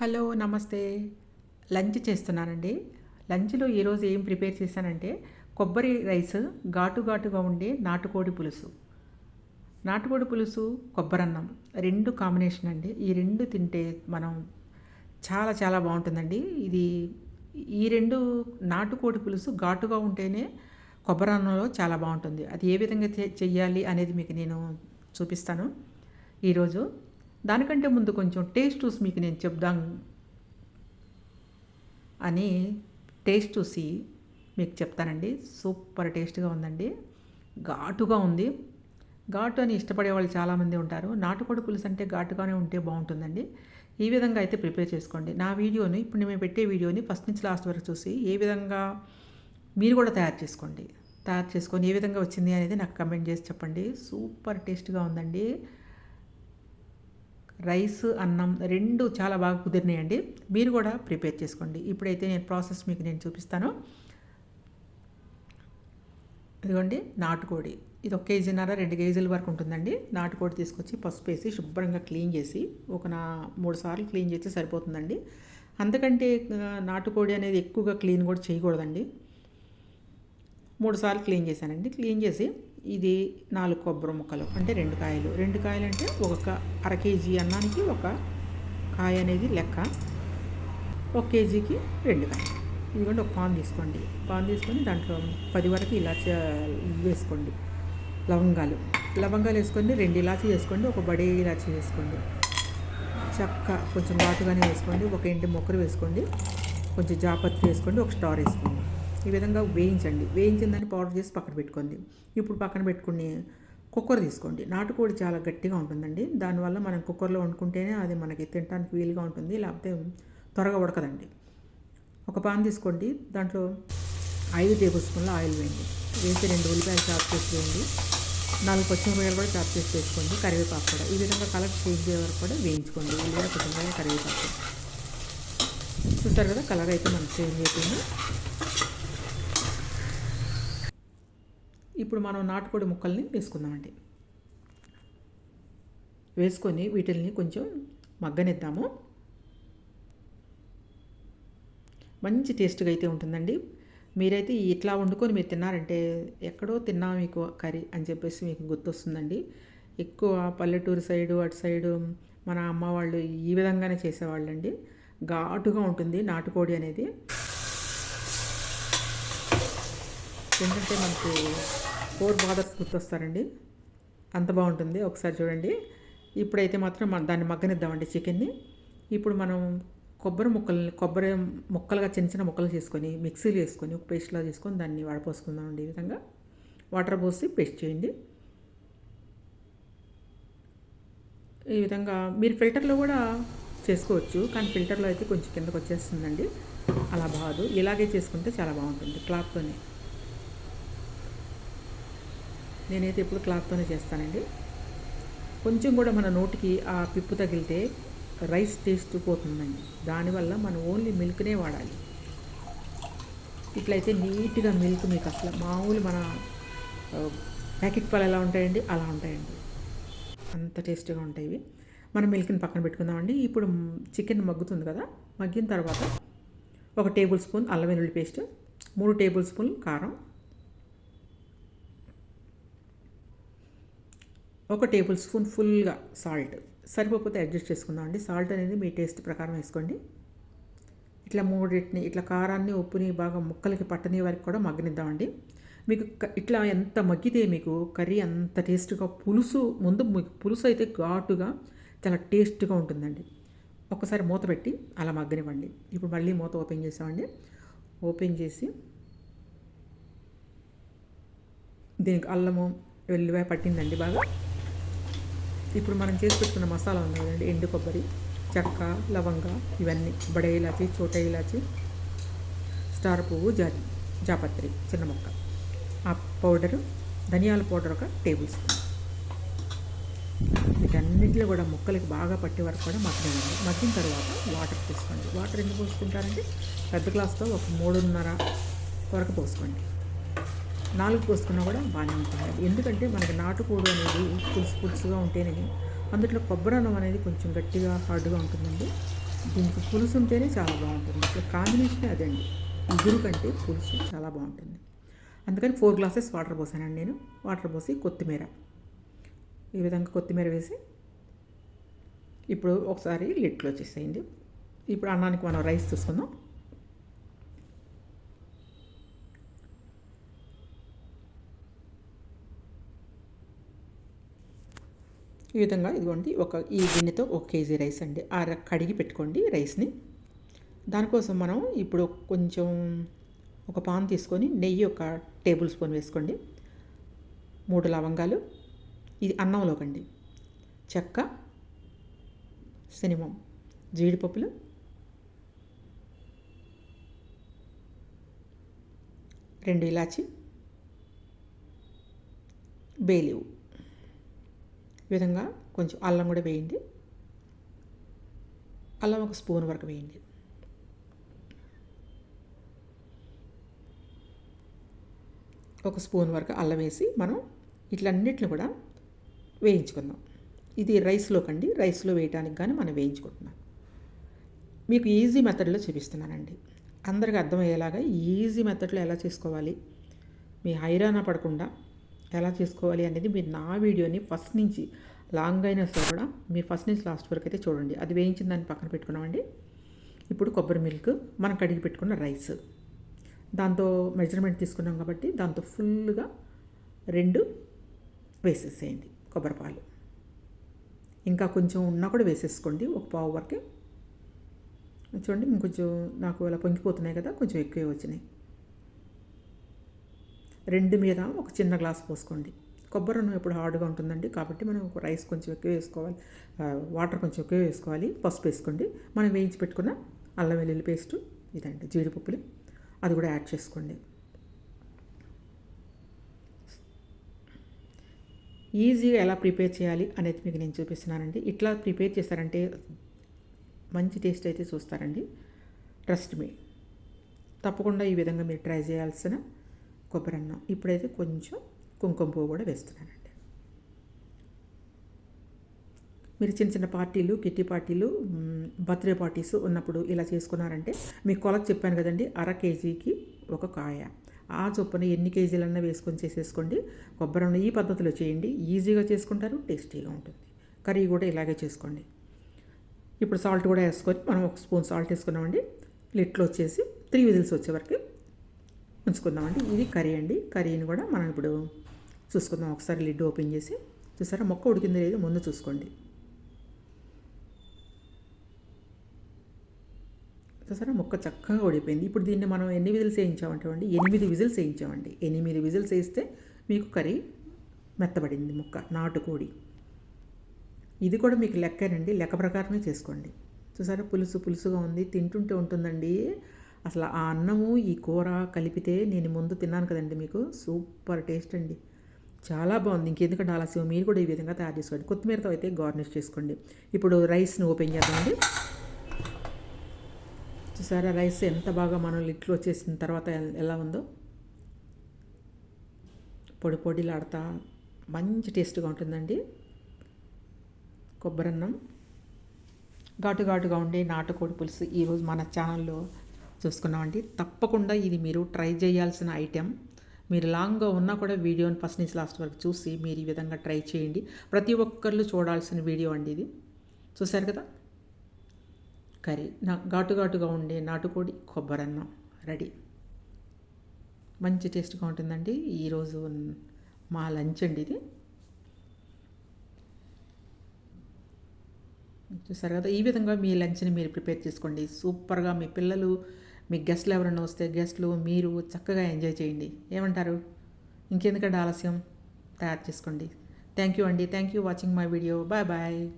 Hello నమస్తే. Lunch చేస్తున్నానండి. లంచ్లో ఈరోజు ఏం ప్రిపేర్ చేశానంటే కొబ్బరి రైస్ ఘాటు ఘాటుగా ఉండే నాటుకోడి పులుసు. నాటుకోడి పులుసు కొబ్బరన్నం రెండు కాంబినేషన్ అండి. ఈ రెండు తింటే మనం చాలా చాలా బాగుంటుందండి. ఇది ఈ రెండు నాటుకోడి పులుసు ఘాటుగా ఉంటేనే కొబ్బరన్నంలో చాలా బాగుంటుంది. అది ఏ విధంగా చెయ్యాలి అనేది మీకు నేను చూపిస్తాను. ఈరోజు దానికంటే ముందు కొంచెం టేస్ట్ చూసి మీకు నేను చెప్దాం అని టేస్ట్ చూసి మీకు చెప్తానండి. సూపర్ టేస్ట్గా ఉందండి. ఘాటుగా ఉంది. ఘాటు అని ఇష్టపడే వాళ్ళు చాలామంది ఉంటారు. నాటుకోడి పులుసు అంటే ఘాటుగానే ఉంటే బాగుంటుందండి. ఈ విధంగా అయితే ప్రిపేర్ చేసుకోండి. నా వీడియోని ఇప్పుడు నేను పెట్టే వీడియోని ఫస్ట్ నుంచి లాస్ట్ వరకు చూసి ఏ విధంగా మీరు కూడా తయారు చేసుకోండి. తయారు చేసుకొని ఏ విధంగా వచ్చింది అనేది నాకు కమెంట్ చేసి చెప్పండి. సూపర్ టేస్ట్గా ఉందండి. రైస్ అన్నం రెండు చాలా బాగా కుదిరినాయండి. మీరు కూడా ప్రిపేర్ చేసుకోండి. ఇప్పుడైతే నేను ప్రాసెస్ మీకు నేను చూపిస్తాను. ఇదిగోండి నాటుకోడి. ఇది ఒక కేజీన్నర రెండు కేజీల వరకు ఉంటుందండి. నాటుకోడి తీసుకొచ్చి పసుపు వేసి శుభ్రంగా క్లీన్ చేసి ఒక నా మూడు సార్లు క్లీన్ చేస్తే సరిపోతుందండి. అందుకంటే నాటుకోడి అనేది ఎక్కువగా క్లీన్ కూడా చేయకూడదండి. మూడు సార్లు క్లీన్ చేశానండి. క్లీన్ చేసి ఇది నాలుగు కొబ్బరి ముక్కలు అంటే రెండు కాయలు. రెండు కాయలు అంటే ఒక అర కేజీ అన్నానికి ఒక కాయ అనేది లెక్క. ఒక కేజీకి రెండు కాయలు. ఇదిగోండి ఒక పాన్ తీసుకోండి. పాన్ తీసుకొని దాంట్లో పది వరకు ఇలాచి వేసుకోండి. లవంగాలు. లవంగాలు వేసుకొని రెండు ఇలాచి వేసుకోండి ఒక బడే ఇలాచి వేసుకోండి. చక్క కొంచెం ఘాటుగానే వేసుకోండి. ఒక ఎండు మొక్కలు వేసుకోండి. కొంచెం జాపత్రి వేసుకోండి ఒక స్టార్ వేసుకోండి. ఈ విధంగా వేయించండి. వేయించిన దాన్ని పౌడర్ చేసి పక్కన పెట్టుకోండి. ఇప్పుడు పక్కన పెట్టుకుని కుక్కర్ తీసుకోండి. నాటుకోడి చాలా గట్టిగా ఉంటుందండి. దానివల్ల మనం కుక్కర్లో వండుకుంటేనే అది మనకి తినడానికి వీలుగా ఉంటుంది. లేకపోతే త్వరగా ఉడకదండి. ఒక పాన్ తీసుకోండి. దాంట్లో ఐదు టేబుల్ స్పూన్ల ఆయిల్ వేయండి. వేసి రెండు ఉల్లిపాయలు చాప్ చేసి వేయండి. నాలుగు పచ్చిమిరపకాయలు కూడా చాప్ చేసి వేసుకోండి. కరివేపాకు కూడా. ఈ విధంగా కలర్ చేంజ్ అయ్యే వరకు కూడా వేయించుకోండి. ఉల్లిపాయ పచ్చిమిరపకాయ కరివేపాకు. చూస్తారు కదా కలర్ అయితే మనకు చేంజ్ అయిపోయింది. ఇప్పుడు మనం నాటుకోడి ముక్కల్ని వేసుకుందామండి. వేసుకొని వీటిల్ని కొంచెం మగ్గనిద్దాము. మంచి టేస్ట్గా అయితే ఉంటుందండి. మీరైతే ఇట్లా వండుకొని మీరు తిన్నారంటే ఎక్కడో తిన్నా మీకు కర్రీ అని చెప్పేసి మీకు గుర్తొస్తుందండి. ఎక్కువ పల్లెటూరు సైడు అటు సైడు మన అమ్మ వాళ్ళు ఈ విధంగానే చేసేవాళ్ళండి. ఘాటుగా ఉంటుంది నాటుకోడి అనేది. ఎందుకంటే మనకి ఫోర్ బార్డర్స్ గుర్తొస్తారండి. అంత బాగుంటుంది. ఒకసారి చూడండి. ఇప్పుడైతే మాత్రం మన దాన్ని మగ్గనిద్దామండి చికెన్ని. ఇప్పుడు మనం కొబ్బరి ముక్కల్ని కొబ్బరి ముక్కలుగా చిన్న చిన్న ముక్కలు చేసుకొని మిక్సీలో వేసుకొని ఒక పేస్ట్లా చేసుకొని దాన్ని వడపోసుకుందామండి ఈ విధంగా. వాటర్ పోసి పేస్ట్ చేయండి. ఈ విధంగా మీరు ఫిల్టర్లో కూడా చేసుకోవచ్చు. కానీ ఫిల్టర్లో అయితే కొంచెం కిందకు వచ్చేస్తుందండి అలా బాదు. ఇలాగే చేసుకుంటే చాలా బాగుంటుంది క్లాత్తోనే. నేనైతే ఎప్పుడు క్లాత్తోనే చేస్తానండి. కొంచెం కూడా మన నోటికి ఆ పిప్పు తగిలితే రైస్ టేస్ట్ పోతుందండి. దానివల్ల మనం ఓన్లీ మిల్క్నే వాడాలి. ఇట్లయితే నీట్గా మిల్క్ మీకు అసలు మామూలు మన ప్యాకెట్ పాలు ఎలా ఉంటాయండి? అలా ఉంటాయండి. అంత టేస్టీగా ఉంటాయి ఇవి. మనం మిల్క్ని పక్కన పెట్టుకుందామండి. ఇప్పుడు చికెన్ మగ్గుతుంది కదా మగ్గిన తర్వాత ఒక టేబుల్ స్పూన్ అల్లం వెల్లుల్లి పేస్ట్ మూడు టేబుల్ స్పూన్ కారం ఒక టేబుల్ స్పూన్ ఫుల్గా సాల్ట్. సరిపోతే అడ్జస్ట్ చేసుకుందాం అండి. సాల్ట్ అనేది మీ టేస్ట్ ప్రకారం వేసుకోండి. ఇట్లా మూడింటిని ఇట్లా కారాన్ని ఉప్పుని బాగా ముక్కలకి పట్టని వరకు కూడా మగ్గనిద్దామండి మీకు క- ఇట్లా ఎంత మగ్గితే మీకు కర్రీ అంత టేస్ట్గా పులుసు ముందు మీకు పులుసు అయితే ఘాటుగా చాలా టేస్ట్గా ఉంటుందండి. ఒక్కసారి మూత పెట్టి అలా మగ్గనివ్వండి. ఇప్పుడు మళ్ళీ మూత ఓపెన్ చేసామండి. ఓపెన్ చేసి దీనికి అల్లము వెల్లిపాయ పట్టిందండి బాగా. ఇప్పుడు మనం చేసి పెట్టుకున్న మసాలా ఉంది కదండి. ఎండు కొబ్బరి చెక్క లవంగ ఇవన్నీ. బడే ఇలాచి చోట ఇలాచి స్టార్ పువ్వు జా జాపత్రి చిన్న మొక్క. ఆ పౌడరు ధనియాల పౌడర్ ఒక టేబుల్ స్పూన్. వీటన్నిటిలో కూడా ముక్కలకి బాగా పట్టే వరకు కూడా మగ్గనివ్వండి. మగ్గిన తర్వాత వాటర్ తీసుకోండి. వాటర్ ఎందుకు పోసుకుంటారంటే పెద్ద గ్లాస్తో ఒక మూడున్నర వరకు పోసుకోండి. నాలుగు పోసుకున్నా కూడా బాగానే ఉంటుంది. ఎందుకంటే మనకి నాటుకోడు అనేది పులుసు పులుసుగా ఉంటేనే అందులో కొబ్బరి అన్నం అనేది కొంచెం గట్టిగా హార్డ్గా ఉంటుందండి. దీనికి పులుసు ఉంటేనే చాలా బాగుంటుంది. అసలు కాంబినేషన్ అదండి ఇగురు కంటే పులుసు చాలా బాగుంటుంది. అందుకని ఫోర్ గ్లాసెస్ వాటర్ పోసానండి నేను. వాటర్ పోసి కొత్తిమీర. ఈ విధంగా కొత్తిమీర వేసి ఇప్పుడు ఒకసారి లిట్లో వచ్చేసేయండి ఇప్పుడు అన్నానికి మనం రైస్ తీసుకుందాం ఈ విధంగా ఇదిగోండి ఒక ఈ గిన్నెతో ఒక కేజీ రైస్ అండి. ఆ కడిగి పెట్టుకోండి రైస్ని. దానికోసం మనం ఇప్పుడు కొంచెం ఒక పాన్ తీసుకొని నెయ్యి ఒక టేబుల్ స్పూన్ వేసుకోండి. మూడు లవంగాలు ఇది అన్నంలోకండి. చెక్క సినిమం జీడిపప్పులు రెండు ఇలాచి బేలివు ఈ విధంగా కొంచెం అల్లం కూడా వేయండి. అల్లం ఒక స్పూన్ వరకు వేయండి. ఒక స్పూన్ వరకు అల్లం వేసి మనం ఇట్లన్నిటిని కూడా వేయించుకుందాం. ఇది రైస్లో కండి రైస్లో వేయడానికి కానీ మనం వేయించుకుంటున్నాం. మీకు ఈజీ మెథడ్లో చూపిస్తున్నానండి. అందరికీ అర్థమయ్యేలాగా ఈజీ మెథడ్లో ఎలా చేసుకోవాలి? మీ హైరానా పడకుండా ఎలా చేసుకోవాలి అనేది మీరు నా వీడియోని ఫస్ట్ నుంచి లాంగ్ అయినా సరే కూడా మీరు ఫస్ట్ నుంచి లాస్ట్ వరకు అయితే చూడండి. అది వేయించిన దాన్ని పక్కన పెట్టుకున్నామండి. ఇప్పుడు కొబ్బరి మిల్క్ మనం కడిగి పెట్టుకున్న రైస్. దాంతో మెజర్మెంట్ తీసుకున్నాం కాబట్టి దాంతో ఫుల్గా రెండు వేసేసేయండి కొబ్బరి పాలు. ఇంకా కొంచెం ఉన్నా కూడా వేసేసుకోండి. ఒక పావు వరకే. చూడండి ఇంకొంచెం నాకు అలా పొంగిపోతున్నాయి కదా కొంచెం ఎక్కువే వచ్చినాయి. రెండు మీద ఒక చిన్న గ్లాస్ పోసుకోండి. కొబ్బరి అన్నం ఎప్పుడు హార్డ్గా ఉంటుందండి కాబట్టి మనం ఒక రైస్ కొంచెం ఎక్కువ వేసుకోవాలి. వాటర్ కొంచెం ఎక్కువ వేసుకోవాలి. పసుపు వేసుకోండి. మనం వేయించి పెట్టుకున్న అల్లం వెల్లుల్లి పేస్టు ఇదండి జీడిపప్పులు అది కూడా యాడ్ చేసుకోండి. ఈజీగా ఎలా ప్రిపేర్ చేయాలి అనేది మీకు నేను చూపిస్తున్నానండి. ఇట్లా ప్రిపేర్ చేస్తారంటే మంచి టేస్ట్ అయితే చూస్తారండి. Trust me. తప్పకుండా ఈ విధంగా మీరు ట్రై చేయాల్సిన కొబ్బరి అన్నం ఇప్పుడైతే కొంచెం కుంకుమ పువ్వు కూడా వేస్తున్నానండి. మీరు చిన్న చిన్న పార్టీలు కిట్టి పార్టీలు బర్త్డే పార్టీస్ ఉన్నప్పుడు ఇలా చేసుకున్నారంటే మీకు కొలకు చెప్పాను కదండి అర కేజీకి ఒక కాయ. ఆ చొప్పున ఎన్ని కేజీలన్నా వేసుకొని చేసేసుకోండి. కొబ్బరి అన్నం ఈ పద్ధతిలో చేయండి. ఈజీగా చేసుకుంటారు టేస్టీగా ఉంటుంది. కర్రీ కూడా ఇలాగే చేసుకోండి. ఇప్పుడు సాల్ట్ కూడా వేసుకొని మనం ఒక స్పూన్ సాల్ట్ వేసుకున్నామండి. లిట్లో వచ్చేసి త్రీ విజిల్స్ వచ్చేవరకు ఉంచుకుందామండి ఇది కర్రీ అండి. కర్రీని కూడా మనం ఇప్పుడు చూసుకుందాం. ఒకసారి లిడ్ ఓపెన్ చేసి చూసారా? మొక్క ఉడికింది లేదు. ముందు చూసుకోండి. చూసారా? మొక్క చక్కగా ఉడిపోయింది ఇప్పుడు దీన్ని మనం ఎన్ని విజిల్స్ వేయించామంటే అండి ఎనిమిది విజిల్స్ వేయించామండి. ఎనిమిది విజిల్స్ వేస్తే మీకు కర్రీ మెత్తబడింది ముక్క నాటుకోడి. ఇది కూడా మీకు లెక్కనండి. లెక్క ప్రకారమే చేసుకోండి. చూసారా? పులుసు పులుసుగా ఉంది. తింటుంటే ఉంటుందండి. అసలు ఆ అన్నము ఈ కూర కలిపితే నేను ముందు తిన్నాను కదండి మీకు. సూపర్ టేస్ట్ అండి. చాలా బాగుంది. ఇంకెందుకంటే ఆలస్యం మీరు కూడా ఈ విధంగా తయారు చేసుకోండి. కొత్తిమీరతో అయితే గార్నిష్ చేసుకోండి. ఇప్పుడు రైస్ని ఓపెన్ చేద్దామండి. చూసారా రైస్ ఎంత బాగా మనం లిట్లు వచ్చేసిన తర్వాత ఎలా ఉందో. పొడి పొడిలాడతా మంచి టేస్ట్గా ఉంటుందండి. కొబ్బరన్నం ఘాటు ఘాటుగా ఉండే నాటుకోడి పులుసు ఈరోజు మన ఛానల్లో చూసుకున్నామండి. తప్పకుండా ఇది మీరు ట్రై చేయాల్సిన ఐటెం. మీరు లాంగ్గా ఉన్నా కూడా వీడియోని ఫస్ట్ నుంచి లాస్ట్ వరకు చూసి మీరు ఈ విధంగా ట్రై చేయండి. ప్రతి ఒక్కళ్ళు చూడాల్సిన వీడియో అండి ఇది. చూశారు కదా? కర్రీ. నా ఘాటు ఘాటుగా ఉండే నాటుకోడి కొబ్బరన్నం. రెడీ. మంచి టేస్ట్గా ఉంటుందండి. ఈరోజు మా లంచ్ అండి ఇది. చూసారు కదా? ఈ విధంగా మీ లంచ్ని మీరు ప్రిపేర్ చేసుకోండి. సూపర్గా మీ పిల్లలు మీకు గెస్ట్లు ఎవరైనా వస్తే గెస్ట్లు మీరు చక్కగా ఎంజాయ్ చేయండి. ఏమంటారు? ఇంకెందుకంటే ఆలస్యం? తయారు చేసుకోండి. థ్యాంక్ యూ అండి. Thank you watching my video. Bye bye.